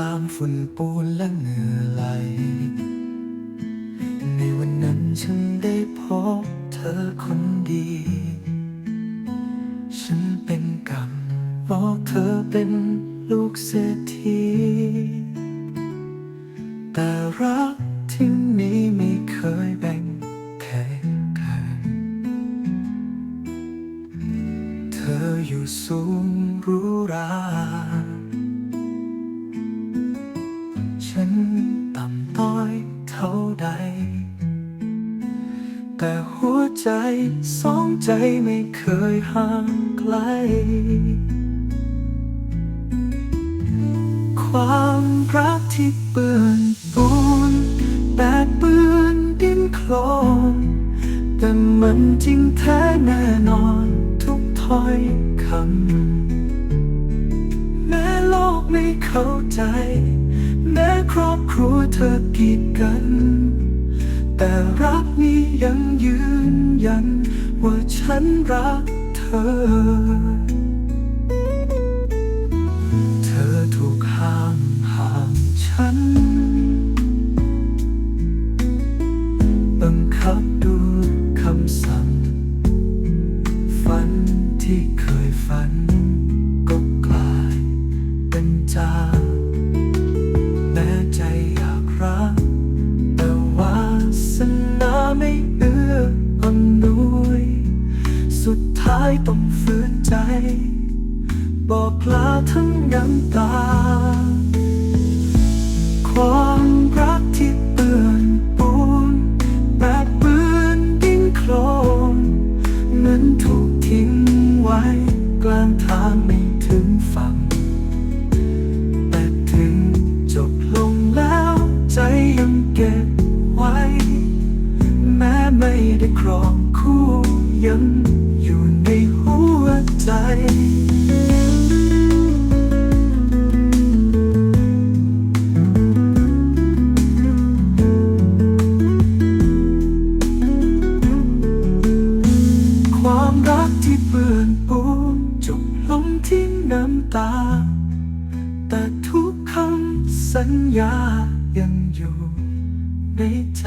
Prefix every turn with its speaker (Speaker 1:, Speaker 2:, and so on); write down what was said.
Speaker 1: ท่ามกลางฝุ่นปูนและเหงื่อไหล ในวันนั้นฉันได้พบเธอคนดี ฉันเป็นกรรมเพราะเธอเป็นลูกเศรษฐี แต่รักที่นี้ไม่เคยแบ่งแค่ใครเธออยู่สูงรูหรา ฉันต่ำต้อยเท่าใด แต่หัวใจสองใจไม่เคยห่างไกล ความรักที่เปื้อนปูนแบกเปื้อนดินโคลนแต่มันจริงแท้แน่นอนทุกถ้อยคำแม้โลกไม่เข้าใจ แม้ครอบครัวเธอกีดกัน แต่รักนี้ยังยืนยัน ว่าฉันรักเธอ เธอถูกห้ามห่างฉัน ไม่เอื้ออำนวยสุดท้ายต้องฝืนใจ บอกลาทั้งน้ำตา รองคู่ยังอยู่ในหัวใจความรักที่เปื้อนปูนจบลงที่น้ำตา แต่ทุกคำสัญญายังอยู่ในใจ